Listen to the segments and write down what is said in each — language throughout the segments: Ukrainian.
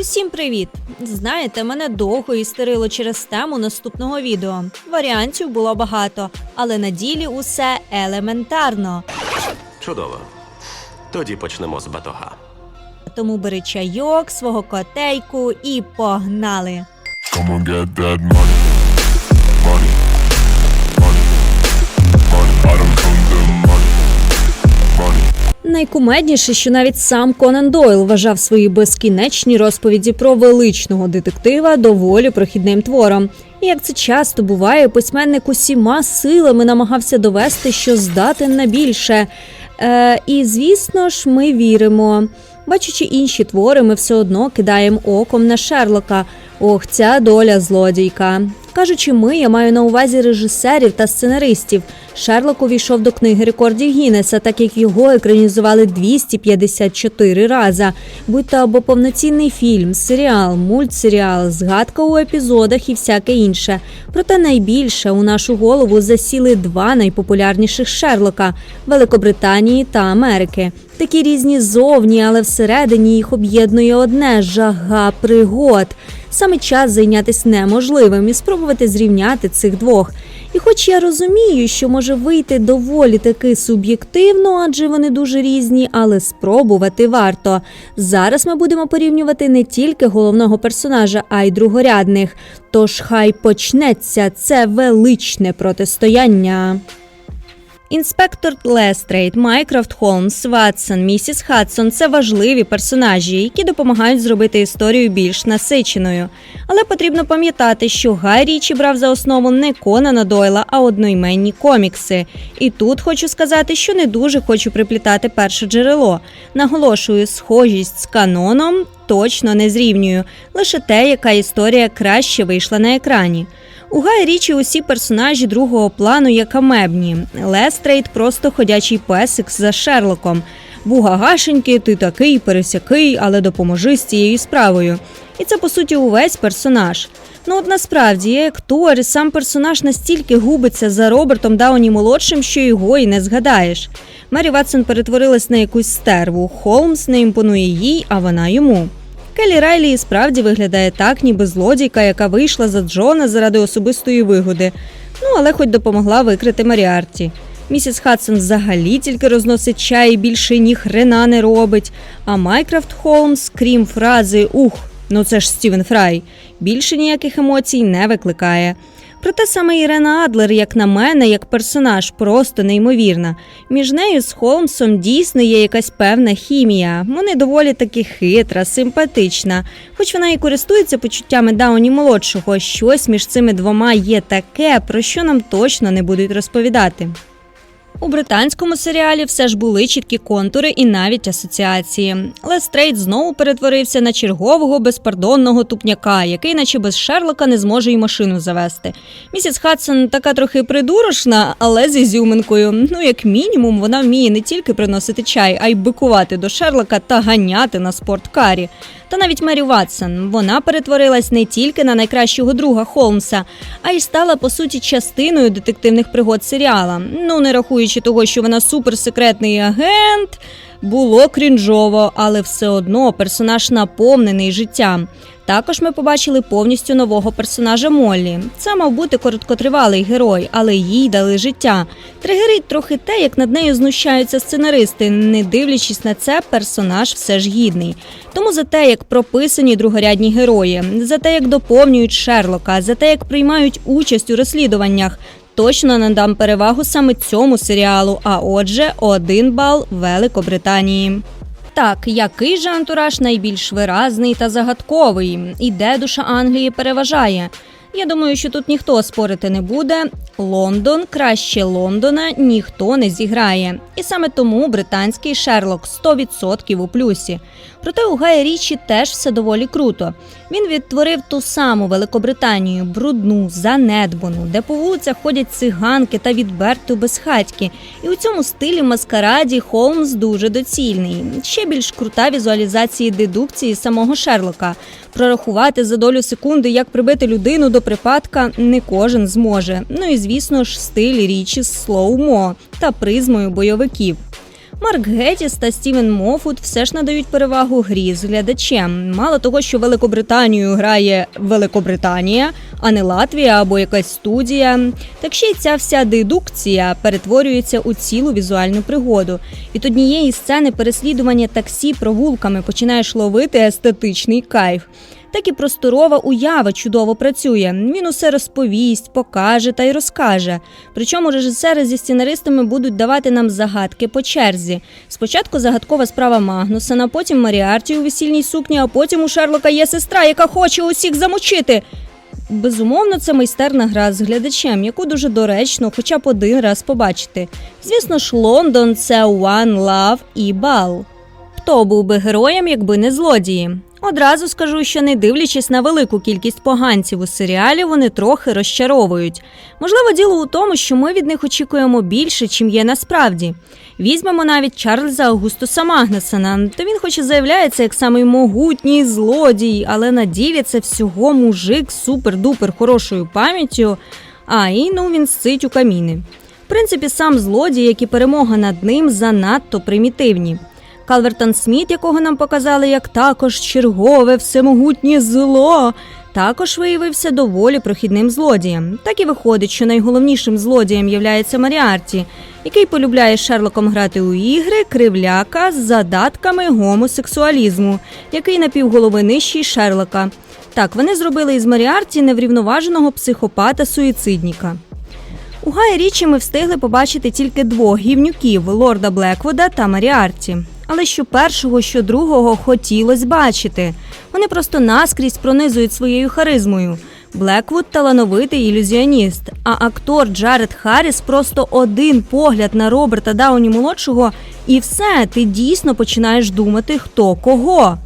Усім привіт! Знаєте, мене довго істерило через тему наступного відео. Варіантів було багато, але на ділі усе елементарно. Чудово. Тоді почнемо з батога. Тому бери чайок, свого котейку і погнали. Come on, get that money. Money. Найкумедніше, що навіть сам Конан Дойл вважав свої безкінечні розповіді про величного детектива доволі прохідним твором. І як це часто буває, письменник усіма силами намагався довести, що здатен на більше. Е, і звісно ж, ми віримо. Бачачи інші твори, ми все одно кидаємо оком на Шерлока. Ох, ця доля злодійка. Кажучи, ми, я маю на увазі режисерів та сценаристів. Шерлок увійшов до книги рекордів Гіннеса, так як його екранізували 254 рази. Будь то або повноцінний фільм, серіал, мультсеріал, згадка у епізодах і всяке інше. Проте найбільше у нашу голову засіли два найпопулярніших Шерлока Великобританії та Америки. Такі різні зовні, але всередині їх об'єднує одне жага пригод. Саме час зайнятися неможливим і спробувати зрівняти цих двох. І хоч я розумію, що може вийти доволі таки суб'єктивно, адже вони дуже різні, але спробувати варто. Зараз ми будемо порівнювати не тільки головного персонажа, а й другорядних. Тож хай почнеться це величне протистояння. Інспектор Лестрейд, Майкрофт Холмс, Ватсон, місіс Хадсон це важливі персонажі, які допомагають зробити історію більш насиченою. Але потрібно пам'ятати, що Гай Річі брав за основу не Конана Дойла, а одноіменні комікси. І тут хочу сказати, що не дуже хочу приплітати перше джерело. Наголошую, схожість з каноном точно не зрівнюю, лише те, яка історія краще вийшла на екрані. У Гая Річі усі персонажі другого плану як амебні. Лестрейд просто ходячий песик за Шерлоком. Бугагашеньки, ти такий, пересякий, але допоможи з цією справою. І це по суті увесь персонаж. Ну от насправді є актор, сам персонаж настільки губиться за Робертом Дауні молодшим, що його і не згадаєш. Мері Ватсон перетворилась на якусь стерву. Холмс не імпонує їй, а вона йому. Келі Райлі і справді виглядає так, ніби злодійка, яка вийшла за Джона заради особистої вигоди. Ну, але хоч допомогла викрити Маріарті. Місіс Хадсон взагалі тільки розносить чай і більше ні хрена не робить. А Майкрофт Холмс, крім фрази Ух, ну це ж Стівен Фрай, більше ніяких емоцій не викликає. Проте саме Ірена Адлер, як на мене, як персонаж, просто неймовірна. Між нею з Холмсом дійсно є якась певна хімія. Вони доволі таки хитра, симпатична. Хоч вона і користується почуттями Дауні молодшого, щось між цими двома є таке, про що нам точно не будуть розповідати. У британському серіалі все ж були чіткі контури і навіть асоціації. Лестрейд знову перетворився на чергового безпардонного тупняка, який, наче без Шерлока, не зможе й машину завести. Місіс Хадсон така трохи придурочна, але з ізюминкою. Ну, як мінімум, вона вміє не тільки приносити чай, а й бикувати до Шерлока та ганяти на спорткарі. Та навіть Мері Ватсон вона перетворилась не тільки на найкращого друга Холмса, а й стала по суті частиною детективних пригод серіала. Ну не рахуючи того, що вона суперсекретний агент. Було крінжово, але все одно персонаж наповнений життям. Також ми побачили повністю нового персонажа Моллі. Це мав бути короткотривалий герой, але їй дали життя. Тригерить трохи те, як над нею знущаються сценаристи. Не дивлячись на це, персонаж все ж гідний. Тому за те, як прописані другорядні герої, за те, як доповнюють Шерлока, за те, як приймають участь у розслідуваннях. Точно надам перевагу саме цьому серіалу. А отже, один бал Великобританії. Так, який же антураж найбільш виразний та загадковий, і де душа Англії переважає? Я думаю, що тут ніхто спорити не буде. Лондон краще Лондона ніхто не зіграє. І саме тому британський Шерлок 100% у плюсі. Проте у Гая Річі теж все доволі круто. Він відтворив ту саму Великобританію, брудну, занедбану, де по вулицях ходять циганки та відверто безхатьки. І у цьому стилі маскараді Холмс дуже доцільний. Ще більш крута візуалізація дедукції самого Шерлока. Прорахувати за долю секунди, як прибити людину до припадка, не кожен зможе. Ну і звісно ж, стиль річі слоумо та призмою бойовиків. Марк Геттіс та Стівен Мофут все ж надають перевагу грі з глядачем. Мало того, що Великобританію грає Великобританія, а не Латвія або якась студія. Так ще й ця вся дедукція перетворюється у цілу візуальну пригоду. Від однієї сцени переслідування таксі провулками починаєш ловити естетичний кайф. Так і просторова уява чудово працює. Він усе розповість, покаже та й розкаже. Причому режисери зі сценаристами будуть давати нам загадки по черзі. Спочатку загадкова справа Магнусона, потім Маріарті у весільній сукні, а потім у Шерлока є сестра, яка хоче усіх замочити. Безумовно, це майстерна гра з глядачем, яку дуже доречно хоча б один раз побачити. Звісно ж, Лондон це One Love і бал. Хто був би героєм, якби не злодії? Одразу скажу, що не дивлячись на велику кількість поганців у серіалі, вони трохи розчаровують. Можливо, діло у тому, що ми від них очікуємо більше, чим є насправді. Візьмемо навіть Чарльза Аугустуса Магнесона. То він, хоч і заявляється як самий могутній злодій, але на ділі це всього мужик з супер-дупер хорошою пам'яттю. А і ну він сцить у каміни. В принципі, сам злодій, як і перемога над ним, занадто примітивні. Калвертон Сміт, якого нам показали як також чергове всемогутнє зло, також виявився доволі прохідним злодієм. Так і виходить, що найголовнішим злодієм являється Маріарті, який полюбляє Шерлоком грати у ігри, кривляка з задатками гомосексуалізму, який напівголови нижчий Шерлока. Так, вони зробили із Маріарті неврівноваженого психопата-суїцидніка. У Гая Річі ми встигли побачити тільки двох гівнюків лорда Блеквуда та Маріарті. Але що першого, що другого хотілось бачити. Вони просто наскрізь пронизують своєю харизмою. Блеквуд талановитий ілюзіоніст, а актор Джаред Харріс просто один погляд на Роберта Дауні молодшого, і все, ти дійсно починаєш думати, хто кого.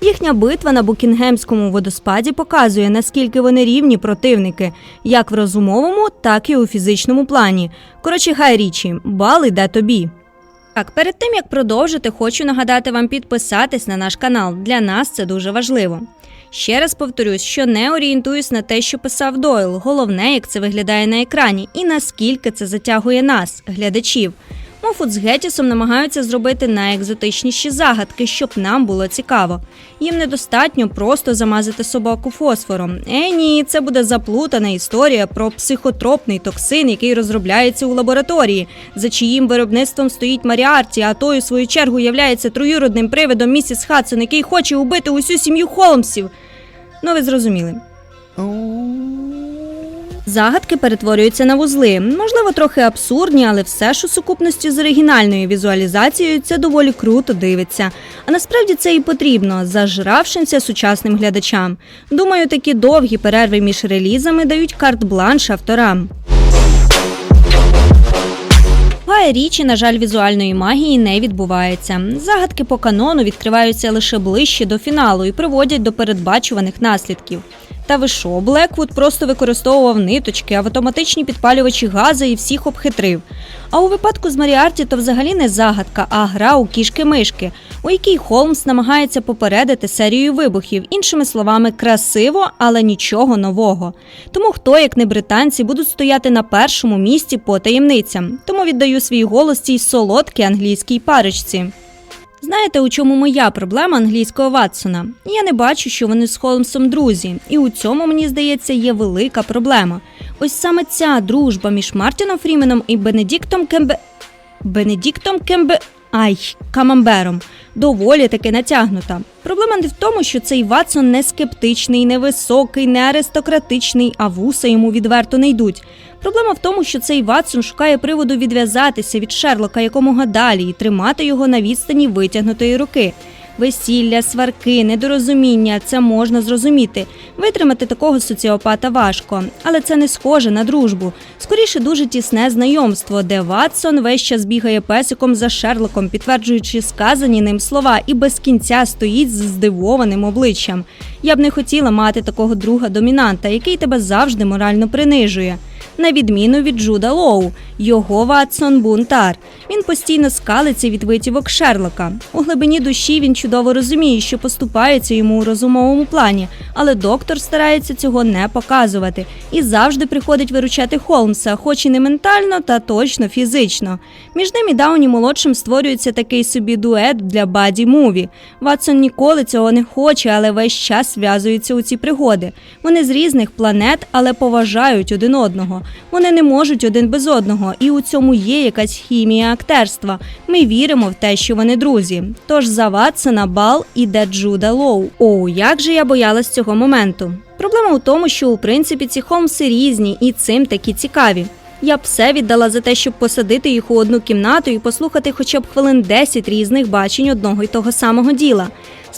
Їхня битва на Букінгемському водоспаді показує, наскільки вони рівні противники, як в розумовому, так і у фізичному плані. Коротше, хай річі, бал іде тобі. Так, перед тим як продовжити, хочу нагадати вам підписатись на наш канал. Для нас це дуже важливо. Ще раз повторюсь, що не орієнтуюсь на те, що писав Дойл. Головне, як це виглядає на екрані, і наскільки це затягує нас, глядачів. Мофут з Геттісом намагаються зробити найекзотичніші загадки, щоб нам було цікаво. Їм недостатньо просто замазати собаку фосфором. Е, ні, це буде заплутана історія про психотропний токсин, який розробляється у лабораторії, за чиїм виробництвом стоїть Маріарті, а той, у свою чергу, являється троюродним привидом місіс Хадсон, який хоче убити усю сім'ю Холмсів. Ну, ви зрозуміли. Загадки перетворюються на вузли. Можливо, трохи абсурдні, але все ж у сукупності з оригінальною візуалізацією це доволі круто дивиться. А насправді це і потрібно, зажравшимся сучасним глядачам. Думаю, такі довгі перерви між релізами дають карт-бланш авторам. Гая річі, на жаль, візуальної магії не відбувається. Загадки по канону відкриваються лише ближче до фіналу і приводять до передбачуваних наслідків. Та ви що, Блеквуд просто використовував ниточки, автоматичні підпалювачі газу і всіх обхитрив. А у випадку з Маріарті то взагалі не загадка, а гра у кішки-мишки, у якій Холмс намагається попередити серію вибухів, іншими словами, красиво, але нічого нового. Тому хто, як не британці, будуть стояти на першому місці по таємницям. Тому віддаю свій голос цій солодкій англійській парочці. Знаєте, у чому моя проблема англійського Ватсона? Я не бачу, що вони з Холмсом друзі, і у цьому, мені здається, є велика проблема. Ось саме ця дружба між Мартіном Фріменом і Бенедіктом Кембе. Бенедіктом Кембе. Ай, камамбером. Доволі таки натягнута. Проблема не в тому, що цей Ватсон не скептичний, не високий, не аристократичний, а вуса йому відверто не йдуть. Проблема в тому, що цей Ватсон шукає приводу відв'язатися від Шерлока якомога далі і тримати його на відстані витягнутої руки. Весілля, сварки, недорозуміння це можна зрозуміти. Витримати такого соціопата важко, але це не схоже на дружбу. Скоріше дуже тісне знайомство, де Ватсон весь час бігає песиком за Шерлоком, підтверджуючи сказані ним слова, і без кінця стоїть з здивованим обличчям. Я б не хотіла мати такого друга домінанта, який тебе завжди морально принижує. на відміну від Джуда Лоу, його Ватсон бунтар. Він постійно скалиться від витівок Шерлока. У глибині душі він чудово розуміє, що поступається йому у розумовому плані, але доктор старається цього не показувати і завжди приходить виручати Холмса, хоч і не ментально, та точно фізично. Між ним і Дауні молодшим створюється такий собі дует для баді муві. Ватсон ніколи цього не хоче, але весь час зв'язуються у ці пригоди. Вони з різних планет, але поважають один одного. Вони не можуть один без одного, і у цьому є якась хімія актерства. Ми віримо в те, що вони друзі. Тож за Ватсона бал іде Джуда Лоу. О, як же я боялась цього моменту. Проблема у тому, що у принципі ці Холмси різні і цим такі цікаві. Я б все віддала за те, щоб посадити їх у одну кімнату і послухати хоча б хвилин 10 різних бачень одного й того самого діла.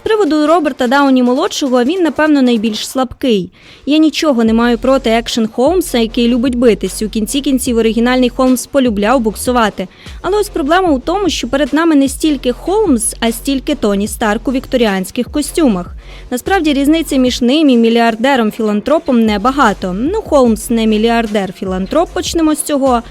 Приводу Роберта Дауні молодшого він, напевно, найбільш слабкий. Я нічого не маю проти екшен Холмса, який любить битись. У кінці кінців оригінальний Холмс полюбляв буксувати. Але ось проблема у тому, що перед нами не стільки Холмс, а стільки Тоні Старк у вікторіанських костюмах. Насправді різниця між ним і мільярдером-філантропом небагато. Ну, Холмс не мільярдер-філантроп, почнемо з цього.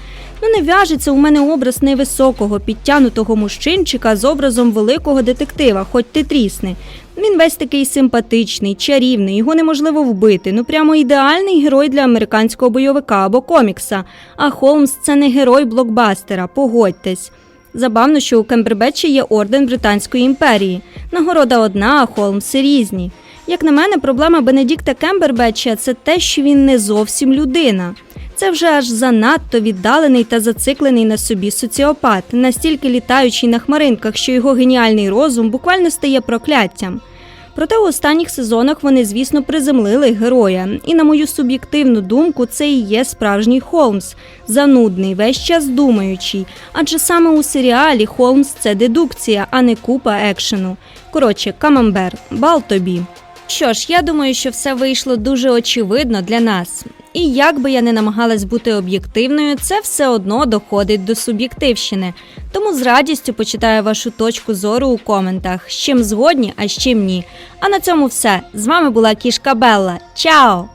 Ну, не в'яжеться у мене образ невисокого, підтянутого мужчинчика з образом великого детектива, хоч ти трісни. Він весь такий симпатичний, чарівний, його неможливо вбити. Ну прямо ідеальний герой для американського бойовика або комікса. А Холмс це не герой блокбастера, погодьтесь. Забавно, що у Кембербетчі є орден Британської імперії. Нагорода одна, а Холмси різні. Як на мене, проблема Бенедікта Кембербетча це те, що він не зовсім людина. Це вже аж занадто віддалений та зациклений на собі соціопат, настільки літаючий на хмаринках, що його геніальний розум буквально стає прокляттям. Проте у останніх сезонах вони, звісно, приземлили героя, і на мою суб'єктивну думку, це і є справжній Холмс, занудний, весь час думаючий. Адже саме у серіалі Холмс це дедукція, а не купа екшену. Коротше, камамбер, бал тобі. Що ж, я думаю, що все вийшло дуже очевидно для нас. І як би я не намагалась бути об'єктивною, це все одно доходить до суб'єктивщини. Тому з радістю почитаю вашу точку зору у коментах, з чим згодні, а з чим ні. А на цьому все. З вами була кішка Белла. Чао!